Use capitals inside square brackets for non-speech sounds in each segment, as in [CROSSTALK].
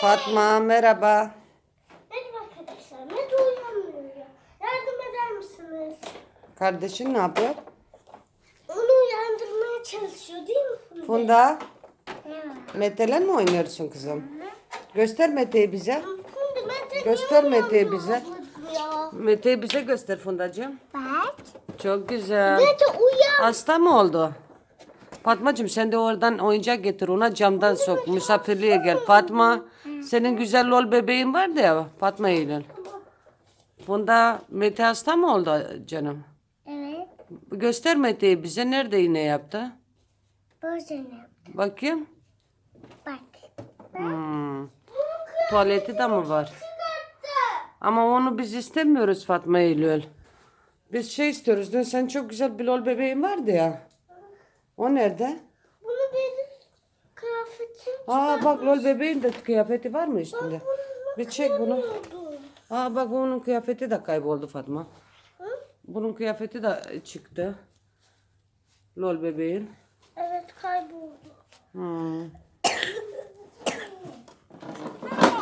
Fatma merhaba. Merhaba arkadaşlar. Ne de uyanmıyor ya. Yardım eder misiniz? Kardeşin ne yapıyor? Onu uyandırmaya çalışıyor değil mi Funda? Funda. Mete'yle mi oynuyorsun kızım? Göster Mete'yi bize. Funda Mete Göster niye Mete'yi bize. Ya. Mete'yi bize göster Fundacığım. Bak. Çok güzel. Mete uyan. Hasta mı oldu? Fatmacığım sen de oradan oyuncak getir ona camdan sok. Misafirliğe gel. Fatma senin güzel lol bebeğin vardı ya Fatma Eylül. Funda Mete hasta mı oldu canım? Evet. Göster Mete'yi bize. Nerede iğne yaptı? Böyle ne? Bakayım. Bak. Hmm. Tuvaleti de mi var? Ama onu biz istemiyoruz Fatma Eylül. Biz şey istiyoruz. Dün sen çok güzel bir lol bebeğin vardı ya. O nerede? Bunu benim kıyafetim Aa bak lol bebeğin de kıyafeti var mı üstünde? Bir çek bunu. Aa bak onun kıyafeti de kayboldu Fatma. Hı? Bunun kıyafeti de çıktı. Lol bebeğin. Evet kayboldu. Hmm. [COUGHS]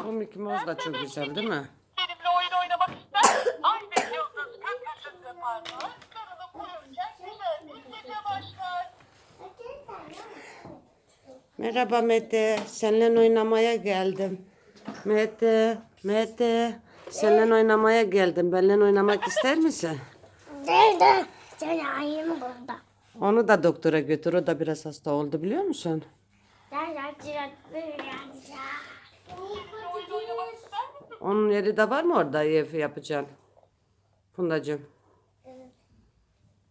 Bu Mickey Mouse da çok güzel değil mi? Merhaba Mete. Seninle oynamaya geldim. Mete, Mete. Seninle oynamaya geldim. Benimle oynamak ister misin? Nerede? Sen ayım burada. Onu da doktora götür. O da biraz hasta oldu biliyor musun? Onun yeri de var mı orada yapacaksın? Fundacığım.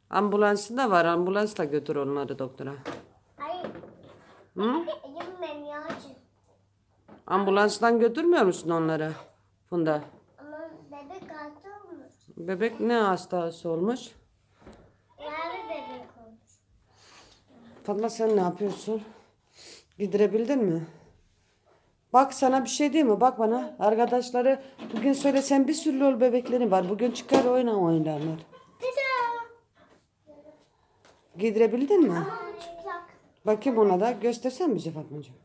Ambulansı da var. Ambulansla götür onları doktora. Hı? Ben. Ambulansdan götürmüyor musun onları? Funda. Ama bebek altı olmuş. Bebek ne hastası olmuş? Yani bebek olmuş. Fatma sen ne yapıyorsun? Gidirebildin mi? Bak sana bir şey diyeyim mi? Bak bana. Arkadaşları bugün söylesen bir sürü lol bebekleri var. Bugün çıkar oyna oynarlar. Gidirebildin mi? Ama. Bakayım ona da. Göstersen bize Fatmacığım.